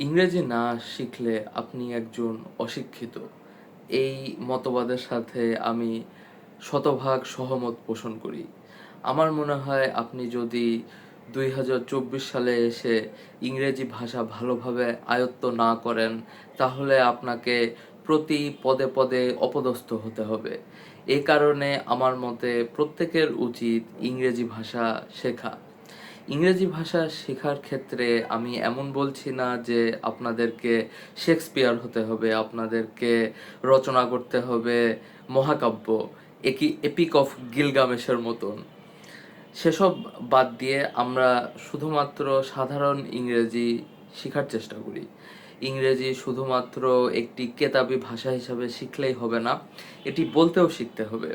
ইংরেজি না শিখলে আপনি একজন অশিক্ষিত। এই মতবাদের সাথে আমি শতভাগ সহমত পোষণ করি। আমার মনে হয় আপনি যদি দুই হাজার চব্বিশ সালে এসে ইংরেজি ভাষা ভালোভাবে আয়ত্ত না করেন, তাহলে আপনাকে প্রতি পদে পদে অপদস্থ হতে হবে। এই কারণে আমার মতে প্রত্যেকের উচিত ইংরেজি ভাষা শেখা। ইংরেজি ভাষা শেখার ক্ষেত্রে আমি এমন বলছি না যে আপনাদেরকে শেক্সপিয়ার হতে হবে, আপনাদেরকে রচনা করতে হবে মহাকাব্য একই এপিক অফ গিলগামেশের মতন। সেসব বাদ দিয়ে আমরা শুধুমাত্র সাধারণ ইংরেজি শেখার চেষ্টা করি। ইংরেজি শুধুমাত্র একটি কেতাবি ভাষা হিসাবে শিখলেই হবে না, এটি বলতেও শিখতে হবে।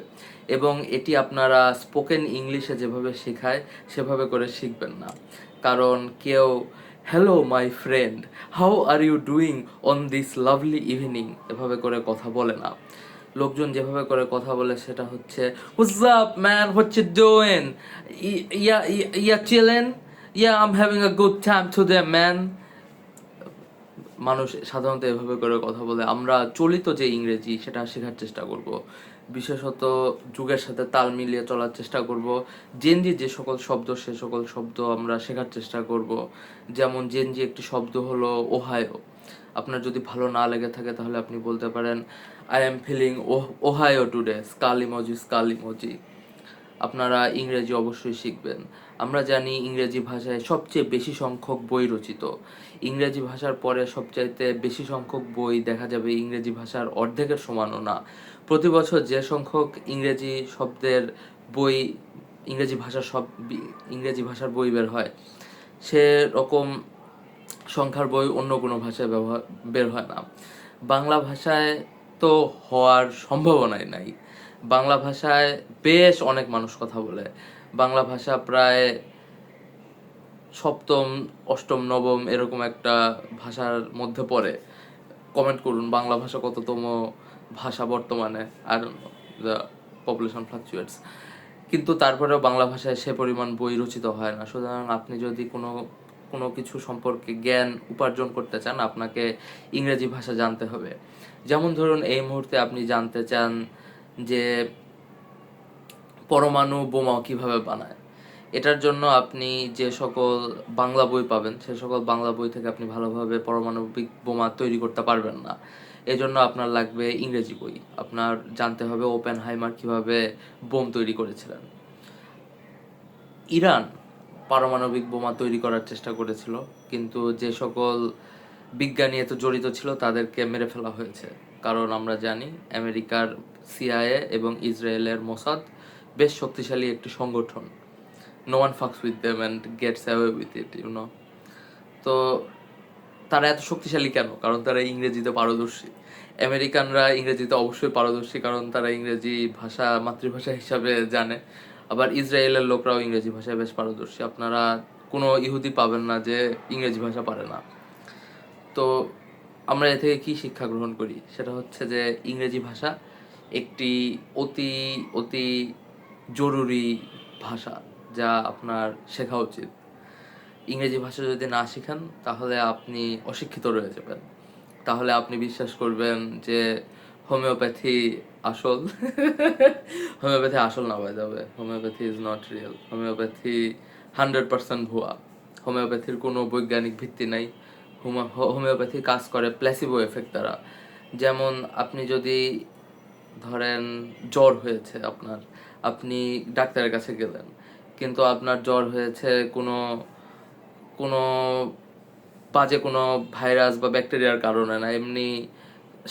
এবং এটি আপনারা স্পোকেন ইংলিশে যেভাবে শেখায়, সেভাবে করে শিখবেন না। কারণ কেউ hello my friend how are you doing on this lovely evening এভাবে করে কথা বলে না। লোকজন যেভাবে করে কথা বলে, সেটা হচ্ছে আপ ম্যান হচ্ছে doing yeah yeah chilling yeah I am having a good time today man মানুষ সাধারণত এভাবে করে কথা বলে। আমরা চলিত যে ইংরেজি, সেটা শেখার চেষ্টা করব। বিশেষত যুগের সাথে তাল মিলিয়ে চলার চেষ্টা করব। জেনজি যে সকল শব্দ, সে সকল শব্দ আমরা শেখার চেষ্টা করব। যেমন জেনজি একটি শব্দ হলো ওহায়ো আপনার যদি ভালো না লেগে থাকে, তাহলে আপনি বলতে পারেন আই এম ফিলিং ওহায়ো টুডে স্কালিমজি স্কালিমজি আপনারা ইংরেজি অবশ্যই শিখবেন। আমরা জানি ইংরেজি ভাষায় সবচেয়ে বেশি সংখ্যক বই রচিত। ইংরেজি ভাষার পরে সবচাইতে বেশি সংখ্যক বই দেখা যাবে ইংরেজি ভাষার অর্ধেকের সমানও না। প্রতি বছর যে সংখ্যক ইংরেজি শব্দের বই, ইংরেজি ভাষার সব, ইংরেজি ভাষার বই বের হয় সেরকম সংখ্যার বই অন্য কোনো ভাষায় ব্যবহার বের হয় না। বাংলা ভাষায় তো হওয়ার সম্ভাবনাই নাই। বাংলা ভাষায় বেশ অনেক মানুষ কথা বলে। বাংলা ভাষা প্রায় সপ্তম, অষ্টম, নবম এরকম একটা ভাষার মধ্যে পড়ে। কমেন্ট করুন, বাংলা ভাষা কততম ভাষা বর্তমানে আর দ্য পপুলেশন ফ্লাকচুয়েটস কিন্তু তারপরেও বাংলা ভাষায় সে পরিমাণ বই রচিত হয় না। সুতরাং আপনি যদি কোনো কোনো কিছু সম্পর্কে জ্ঞান উপার্জন করতে চান, আপনাকে ইংরেজি ভাষা জানতে হবে। যেমন ধরুন, এই মুহূর্তে আপনি জানতে চান যে পরমাণু বোমা কীভাবে বানায়। এটার জন্য আপনি যে সকল বাংলা বই পাবেন, সে সকল বাংলা বই থেকে আপনি ভালোভাবে পারমাণবিক বোমা তৈরি করতে পারবেন না। এজন্য আপনার লাগবে ইংরেজি বই। আপনার জানতে হবে ওপেন হাইমার কীভাবে বোম তৈরি করেছিলেন। ইরান পারমাণবিক বোমা তৈরি করার চেষ্টা করেছিল, কিন্তু যে সকল বিজ্ঞানী এত জড়িত ছিল তাদেরকে মেরে ফেলা হয়েছে। কারণ আমরা জানি, আমেরিকার সিআইএ এবং ইসরায়েলের মোসাদ বেশ শক্তিশালী একটি সংগঠন। No one fucks with them and gets away with it you know তো তারা এত শক্তিশালী কেন? কারণ তারা ইংরেজিতে পারদর্শী। আমেরিকানরা ইংরেজিতে অবশ্যই পারদর্শী কারণ তারা ইংরেজি ভাষা, মাতৃভাষা হিসাবে জানে। আবার ইসরায়েলের লোকরাও ইংরেজি ভাষায় বেশ পারদর্শী। আপনারা কোনো ইহুদি পাবেন না যে ইংরেজি ভাষা পারে না। তো আমরা এ থেকে কি শিক্ষা গ্রহণ করি? সেটা হচ্ছে যে ইংরেজি ভাষা একটি অতি অতি জরুরি ভাষা যা আপনার শেখা উচিত। ইংরেজি ভাষা যদি না শিখেন, তাহলে আপনি অশিক্ষিত রয়ে যাবেন। তাহলে আপনি বিশ্বাস করবেন যে হোমিওপ্যাথি আসল হোমিওপ্যাথি আসল না হয়ে যাবে। Homeopathy is not real homeopathy hundred percent ভুয়া। হোমিওপ্যাথির কোনো বৈজ্ঞানিক ভিত্তি নাই। হোমিওপ্যাথি কাজ করে প্ল্যাসিবো এফেক্ট দ্বারা। যেমন আপনি যদি ধরেন জ্বর হয়েছে আপনার, আপনি ডাক্তারের কাছে গেলেন, কিন্তু আপনার জ্বর হয়েছে কোনো কোনো বাজে কোনো ভাইরাস বা ব্যাকটেরিয়ার কারণে না, এমনি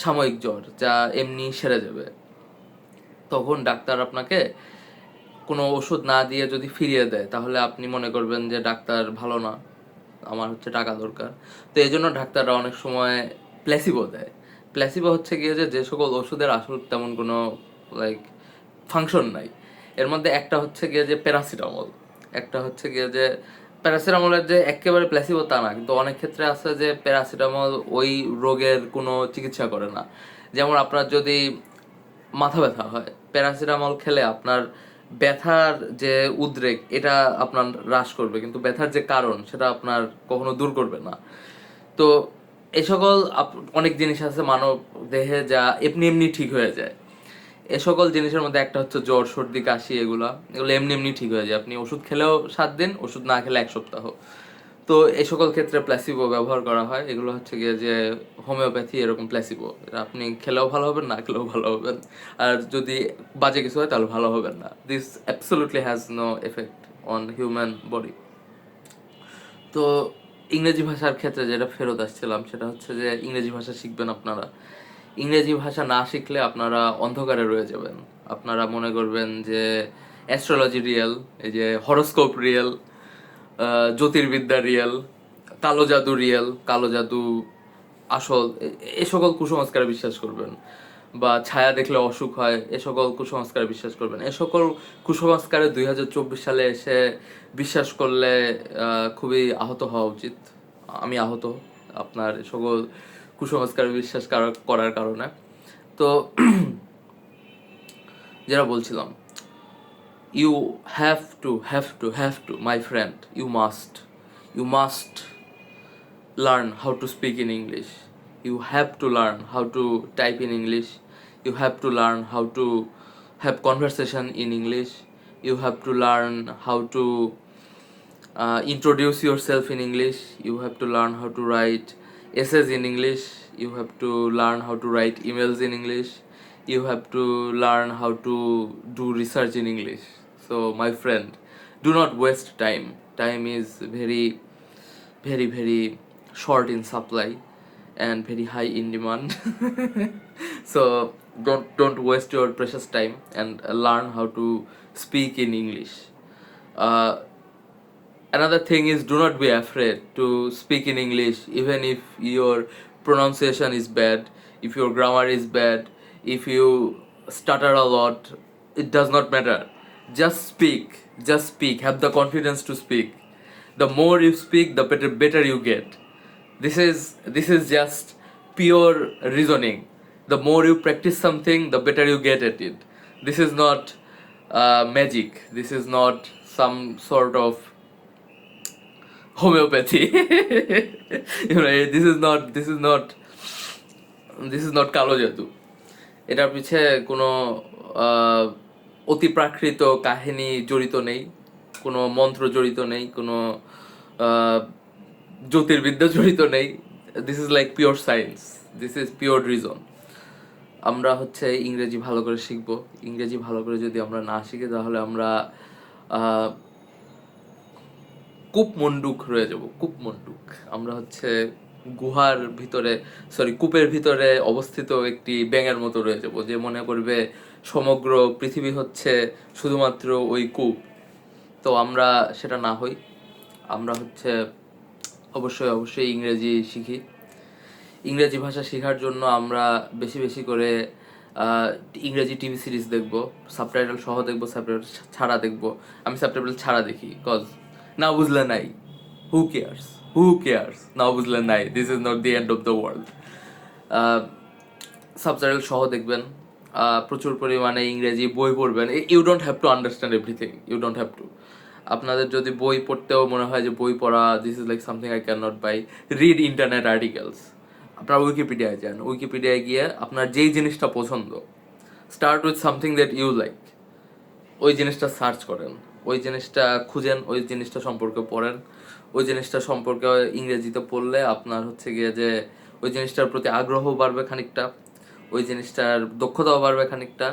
সাময়িক জ্বর যা এমনি সেরে যাবে। তখন ডাক্তার আপনাকে কোনো ওষুধ না দিয়ে যদি ফিরিয়ে দেয়, তাহলে আপনি মনে করবেন যে ডাক্তার ভালো না, আমার হচ্ছে টাকা দরকার। তো এই জন্য ডাক্তাররা অনেক সময় প্লেসিবো দেয়। প্ল্যাসিবো হচ্ছে গিয়ে যে যে সকল ওষুধের আসল তেমন কোনো লাইক ফাংশন নাই। এর মধ্যে একটা হচ্ছে গিয়ে যে প্যারাসিটামল একটা হচ্ছে গিয়ে যে প্যারাসিটামলের যে একেবারে প্ল্যাসিবো তা না, কিন্তু অনেক ক্ষেত্রে আছে যে প্যারাসিটামল ওই রোগের কোনো চিকিৎসা করে না। যেমন আপনার যদি মাথা ব্যথা হয় প্যারাসিটামল খেলে আপনার ব্যথার যে উদ্রেক, এটা আপনার হ্রাস করবে। কিন্তু ব্যথার যে কারণ, সেটা আপনার কখনো দূর করবে না। তো এই সকল অনেক জিনিস আছে মানব দেহে যা এমনি এমনি ঠিক হয়ে যায়। এ সকল জিনিসের মধ্যে একটা হচ্ছে জ্বর, সর্দি, কাশি এগুলা, এগুলো এমনি এমনি ঠিক হয়ে যায়। আপনি ওষুধ খেলেও সাত দিন, ওষুধ না খেলে এক সপ্তাহ। তো এই সকল ক্ষেত্রে প্ল্যাসিবো ব্যবহার করা হয়। এগুলো হচ্ছে গিয়ে যে হোমিওপ্যাথি এরকম প্ল্যাসিবো আপনি খেলেও ভালো হবেন, না খেলেও ভালো হবেন। আর যদি বাজে কিছু হয়, তাহলে ভালো হবেন না। This absolutely has no effect on human body তো ইংরেজি ভাষার ক্ষেত্রে যেটা ফেরত আসছিলাম, সেটা হচ্ছে যে ইংরেজি ভাষা শিখবেন আপনারা। ইংরেজি ভাষা না শিখলে আপনারা অন্ধকারে রয়ে যাবেন। আপনারা মনে করবেন যে অ্যাস্ট্রোলজি রিয়েল এই যে হরোস্কোপ রিয়েল জ্যোতির্বিদ্যা রিয়েল কালো জাদু রিয়েল কালো জাদু আসল এ- সকল কুসংস্কারে বিশ্বাস করবেন। বা ছায়া দেখলে অসুখ হয়, এ সকল কুসংস্কারে বিশ্বাস করবেন। এ সকল কুসংস্কারে দুই হাজার চব্বিশ সালে এসে বিশ্বাস করলে খুবই আহত হওয়া উচিত। আমি আহত আপনার সকল কুসংস্কারে বিশ্বাস করার- কারণে। তো যেটা বলছিলাম you have to have to have to my friend you must you must learn how to speak in English You have to learn how to type in English. You have to learn how to have conversation in English. You have to learn how to uh, introduce yourself in English. You have to learn how to write essays in English. You have to learn how to write emails in English. You have to learn how to do research in English. So, my friend, do not waste time. Time is very very very short in supply and very high in demand so don't don't waste your precious time and learn how to speak in english. Uh, another thing is do not be afraid to speak in english even if your pronunciation is bad if your grammar is bad if you stutter a lot it does not matter. Just speak just speak have the confidence to speak. The more you speak the better better you get. This is this is just pure reasoning the more you practice something the better you get at it this is not uh, magic this is not some sort of homeopathy you know this is not this is not this is not কালো জাদু এটার পিছে কোনো অতি প্রাকৃত কাহিনী জড়িত নেই কোনো মন্ত্র জড়িত নেই কোনো জ্যোতির্বিদ্যা জড়িত নেই this is like pure science this is pure reason আমরা হচ্ছে ইংরেজি ভালো করে শিখব। ইংরেজি ভালো করে যদি আমরা না শিখি, তাহলে আমরা কূপ মন্ডুক রয়ে যাব। কূপ মন্ডুক আমরা হচ্ছে গুহার ভিতরে সরি কূপের ভিতরে অবস্থিত একটি ব্যাঙের মতো রয়ে যাব, যে মনে করবে সমগ্র পৃথিবী হচ্ছে শুধুমাত্র ওই কূপ। তো আমরা সেটা না হই। আমরা হচ্ছে অবশ্যই অবশ্যই ইংরেজি শিখি। ইংরেজি ভাষা শেখার জন্য আমরা বেশি বেশি করে ইংরেজি টিভি সিরিজ দেখব, সাবটাইটেল সহ দেখব, সাবটাইটেল ছাড়া দেখব। আমি সাবটাইটেল ছাড়া দেখি কজ না বুঝলে নাই। হু কেয়ার্স হু কেয়ার্স না বুঝলে নাই। This is not the end of the world subtitle সহ দেখবেন। প্রচুর পরিমাণে ইংরেজি বই পড়বেন। You don't have to understand everything you don't have to আপনাদের যদি বই পড়তেও মনে হয় যে বই পড়া this is like something I can not buy read internet articles আপনার উইকিপিডিয়ায় যান। উইকিপিডিয়ায় গিয়ে আপনার যেই জিনিসটা পছন্দ start with something that you like ওই জিনিসটা সার্চ করেন। ওই জিনিসটা খুঁজেন, ওই জিনিসটা সম্পর্কে পড়েন। ওই জিনিসটা সম্পর্কে ইংরেজিতে পড়লে আপনার হচ্ছে গিয়ে যে ওই জিনিসটার প্রতি আগ্রহ বাড়বে খানিকটা, ওই জিনিসটার দক্ষতাও বাড়বে খানিকটা,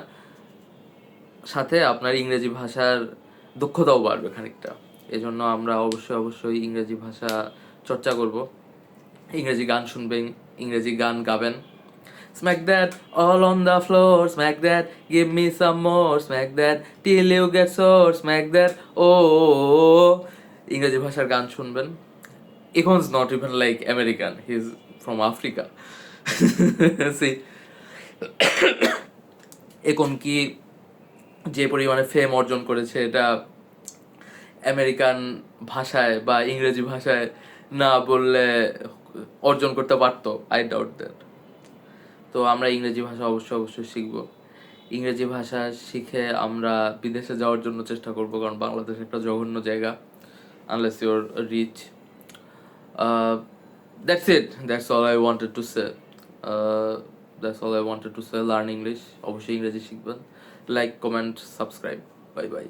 সাথে আপনার ইংরেজি ভাষার দক্ষতাও বাড়বে খানিকটা। এজন্য আমরা অবশ্যই অবশ্যই ইংরেজি ভাষা চর্চা করব। ইংরেজি গান শুনবেন ইংরেজি গান গাবেন। Smack that all on the floor, smack that, give me some more, smack that till you get sore, smack that, oh. ইংরেজি ভাষার গান শুনবেন। Akon's not even like American he is from Africa see এখন কি যে পরিমাণে ফেম অর্জন করেছে এটা আমেরিকান ভাষায় বা ইংরেজি ভাষায় না বললে অর্জন করতে পারতো আই ডাউট দ্যাট তো আমরা ইংরেজি ভাষা অবশ্যই অবশ্যই শিখব। ইংরেজি ভাষা শিখে আমরা বিদেশে যাওয়ার জন্য চেষ্টা করব, কারণ বাংলাদেশ একটা জঘন্য জায়গা unless you're rich that's it that's all I wanted to say that's all I wanted to say learn English অবশ্যই ইংরেজি শিখবেন। Like comment subscribe bye bye